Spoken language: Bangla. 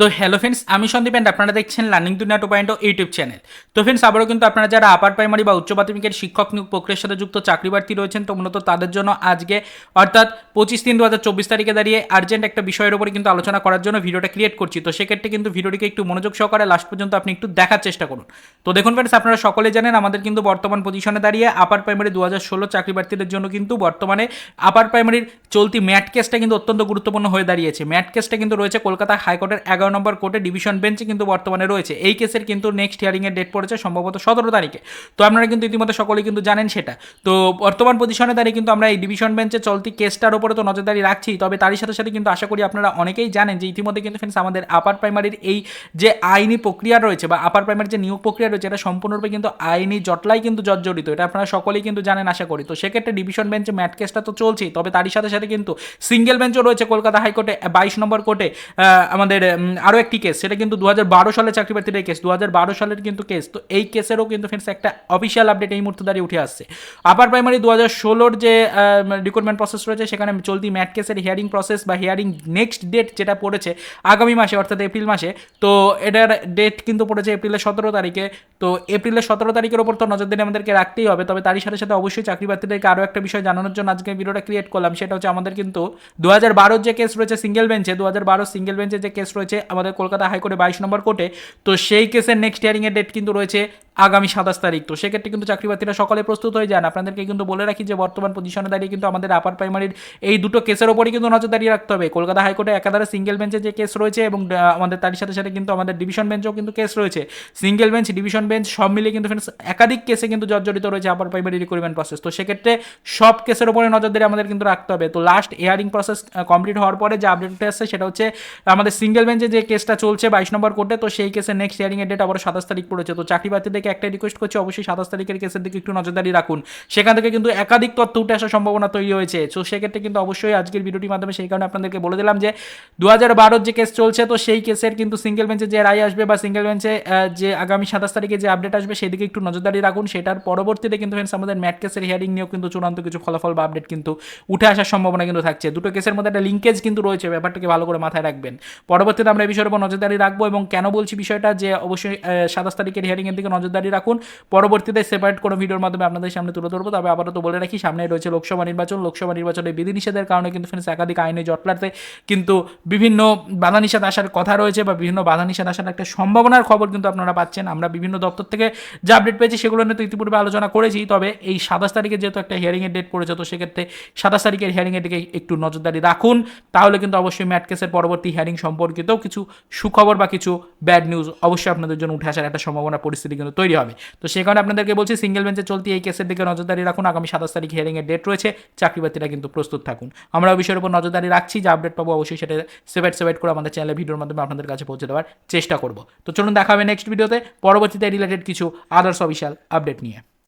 তো হ্যালো ফ্রেন্ডস আমি সন্দীপ অ্যান্ড আপনারা দেখছেন learning Duniya two point YouTube channel তো ফ্রেন্ডস আবারও কিন্তু আপনারা যারা আপার প্রাইমারি বা উচ্চ মাধ্যমিকের শিক্ষক নিয়োগ প্রক্রিয়ার সাথে যুক্ত চাকরি প্রার্থী রয়েছেন, তো মূলত তাদের জন্য আজকে, অর্থাৎ পঁচিশ তিন দু হাজার চব্বিশ তারিখে দাঁড়িয়ে আর্জেন্ট একটা বিষয়ের উপরে কিন্তু আলোচনা করার জন্য ভিডিওটা ক্রিয়েট করছি। তো সেক্ষেত্রে কিন্তু ভিডিওটিকে একটু মনোযোগ সহকারে লাস্ট পর্যন্ত আপনি একটু দেখার চেষ্টা করুন। তো দেখুন ফ্রেন্ডস আপনারা সকলে জানেন আমাদের কিন্তু বর্তমান পজিশনে দাঁড়িয়ে আপার প্রাইমারি দু হাজার ষোলো চাকরি প্রার্থীদের জন্য কিন্তু বর্তমানে আপার প্রাইমারির চলতি ম্যাট কেসটা কিন্তু অত্যন্ত গুরুত্বপূর্ণ হয়ে দাঁড়িয়েছে। ম্যাট কেসটা কিন্তু রয়েছে কলকাতা হাইকোর্টের এগারো নম্বর কোর্টে ডিভিশন বেঞ্চে কিন্তু বর্তমানে রয়েছে। এই কেসের কিন্তু নেক্সট হিয়ারিংয়ের ডেট পড়েছে সম্ভবত সতেরো তারিখে। তো আপনারা কিন্তু ইতিমধ্যে সকলেই কিন্তু জানেন সেটা। তো বর্তমান পজিশনে দাঁড়িয়ে কিন্তু আমরা এই ডিভিশন বেঞ্চে চলতি কেসটার উপরে তো নজরদারি রাখছি, তবে তারই সাথে সাথে কিন্তু আশা করি আপনারা অনেকেই জানেন যে ইতিমধ্যে কিন্তু ফ্রেন্ডস আমাদের আপার প্রাইমারির এই যে আইনি প্রক্রিয়া রয়েছে বা আপার প্রাইমারির যে নিয়োগ প্রক্রিয়া রয়েছে, এটা সম্পূর্ণরূপে কিন্তু আইনি জটলাই কিন্তু জর্জরিত। এটা আপনারা সকলেই কিন্তু জানেন, আশা করি। তো সেক্ষেত্রে ডিভিশন বেঞ্চে ম্যাট কেসটা তো চলছেই, তবে তারই সাথে সাথে কিন্তু সিঙ্গেল বেঞ্চও রয়েছে কলকাতা হাইকোর্টে, বাইশ নম্বর কোর্টে আমাদের আরও একটি কেস সেটা কিন্তু দু সালে চাকরি প্রার্থীর এই কেস দু হাজার বারো সালের কিন্তু কেস তো এই কেসেরও কিন্তু ফ্রেন্ডস একটা অফিসিয়াল আপডেট এই মুহূর্তে দাঁড়িয়ে উঠে আসছে। আপার প্রাইমারি দু হাজার ষোলোর যে রিক্রুটমেন্ট প্রসেস রয়েছে, সেখানে চলতি ম্যাট কেসের হিয়ারিং প্রসেস বা হিয়ারিং নেক্সট ডেট যেটা পড়েছে, আগামী মাসে, অর্থাৎ এপ্রিল মাসে, তো এটার ডেট কিন্তু পড়েছে এপ্রিলের সতেরো তারিখে। তো এপ্রিলের সতেরো তারিখের ওপর তো নজরদারি আমাদেরকে রাখতেই হবে, তবে তারই সাথে সাথে অবশ্যই চাকরি প্রার্থীদেরকে আরও একটা বিষয় জানানোর জন্য আজকে ভিডিওটা ক্রিয়েট করলাম, সেটা হচ্ছে আমাদের কিন্তু দু হাজার বারোর যে কেস রয়েছে সিঙ্গেল বেঞ্চে দু হাজার বারো সিঙ্গেল বেঞ্চে যে কেস রয়েছে আমাদের কলকাতা হাইকোর্টে বাইশ নম্বর কোর্টে তো সেই কেসের নেক্সট হিয়ারিংয়ের ডেট কিন্তু রয়েছে আগামী সাতাশ তারিখ। তো সেক্ষেত্রে কিন্তু চাকরি প্রার্থীরা সকলে প্রস্তুত হয়ে যান। আপনাদেরকে কিন্তু বলে রাখি যে, বর্তমান পজিশনে দাঁড়িয়ে কিন্তু আমাদের আপার প্রাইমারির এই দুটো কেসের ওপরই কিন্তু নজরদারি রাখতে হবে। কলকাতা হাইকোর্টে একাধারে সিঙ্গেল বেঞ্চে যে কেস রয়েছে এবং আমাদের তারই সাথে সাথে কিন্তু আমাদের ডিভিশন বেঞ্চেও কিন্তু কেস রয়েছে। সিঙ্গেল বেঞ্চ ডিভিশন বেঞ্চ সব মিলিয়ে কিন্তু friends, একাধিক কেসে কিন্তু জর্জরিত রয়েছে আপার প্রাইমারি রিক্রুটমেন্ট প্রসেস তো সেক্ষেত্রে সব কেসের উপরে নজরদারি আমাদের কিন্তু রাখতে হবে। তো লাস্ট হিয়ারিং প্রসেস কমপ্লিট হওয়ার পরে যে আপডেট উঠে আসছে সেটা হচ্ছে, আমাদের সিঙ্গেল বেঞ্চে যে কেসটা চলছে বাইশ নম্বর কোর্টে তো সেই কেসের নেক্সট হিয়ারিং এর ডেট আবার সাতাশ তারিখ পড়েছে। তো চাকরি প্রার্থীদেরকে একটাই রিকোয়েস্ট করছি, অবশ্যই সাতাশ তারিখের কেসের দিকে একটু নজরদারি রাখুন। সেখান থেকে কিন্তু একাধিক তথ্য উঠে আসার সম্ভাবনা তৈরি হয়েছে। তো সেক্ষেত্রে কিন্তু অবশ্যই আজকের ভিডিওটির মাধ্যমে সেই কারণে আপনাদেরকে বলে দিলাম যে দু হাজার যে কেস চলছে, তো সেই কেসের কিন্তু সিঙ্গেল বেঞ্চে যে রায় আসবে বা সিঙ্গেল বেঞ্চে যে আগামী সাতাশ তারিখে যে আপডেট আসবে, সেদিকে একটু নজরদারি রাখুন। সেটার পরবর্তীতে কিন্তু friends, আমাদের ম্যাট কেসের হিয়ারিং নিয়েও কিন্তু চূড়ান্ত কিছু ফলাফল বা আপডেট কিন্তু উঠে আসার সম্ভাবনা কিন্তু থাকছে। দুটো কেসের মধ্যে একটা লিঙ্কেজ কিন্তু রয়েছে, ব্যাপারটাকে ভালো করে মাথায় রাখবেন। পরবর্তীতে আমরা এই বিষয়ের উপর নজরদারি রাখব এবং কেন বলছি বিষয়টা যে, অবশ্যই সাতাশ তারিখের হিয়ারিং এর দিকে নজরদারি রাখুন। পরবর্তীতে সেপারেট কোনো ভিডিওর মাধ্যমে আপনাদের সামনে তুলে ধরবো। তবে আবারও তো বলে রাখি সামনে রয়েছে লোকসভা নির্বাচন। লোকসভা নির্বাচনে বিধিনিষেধের কারণে কিন্তু ফ্রেন্ডস একাধিক আইনে জটলাতে কিন্তু বিভিন্ন বাধা নিষেধ আসার কথা রয়েছে বা বিভিন্ন বাধা নিষেধ আসার একটা সম্ভাবনার খবর কিন্তু আপনারা পাচ্ছেন। আমরা বিভিন্ন দপ্তর থেকে যে আপডেট পেয়েছি সেগুলো নিয়ে তো ইতিপূর্বে আলোচনা করেছি। তবে এই সাতাশ তারিখে যেহেতু একটা হিয়ারিংয়ের ডেট পড়েছে, তো সেক্ষেত্রে সাতাশ তারিখের হিয়ারিংয়ের দিকে একটু নজরদারি রাখুন। তাহলে কিন্তু অবশ্যই ম্যাট কেসের পরবর্তী হিয়ারিং সম্পর্কিতও কিছু সুখবর বা কিছু ব্যাড নিউজ অবশ্যই আপনাদের জন্য উঠে আসার একটা সম্ভাবনা পরিস্থিতি কিন্তু তৈরি হবে। তো সেই কারণে আপনাদেরকে বলছি সিঙ্গেল বেঞ্চে চলতি এই কেসের দিকে নজরদারি রাখুন। আগামী সাতাশ তারিখ হিয়ারিংয়ের ডেট রয়েছে। চাকরিবাতিরা কিন্তু প্রস্তুত থাকুন। আমরা বিষয়ের উপর নজরদারি রাখছি। যে আপডেট পাবো অবশ্যই সেটা সেভাইট সেভাইট করে আমাদের চ্যানেলে ভিডিওর মাধ্যমে আপনাদের কাছে পৌঁছে দেওয়ার চেষ্টা করব। তো চলুন দেখা হবে নেক্সট ভিডিওতে পরবর্তীতে রিলেটেড কিছু আদার্স অফিসিয়াল আপডেট নিয়ে।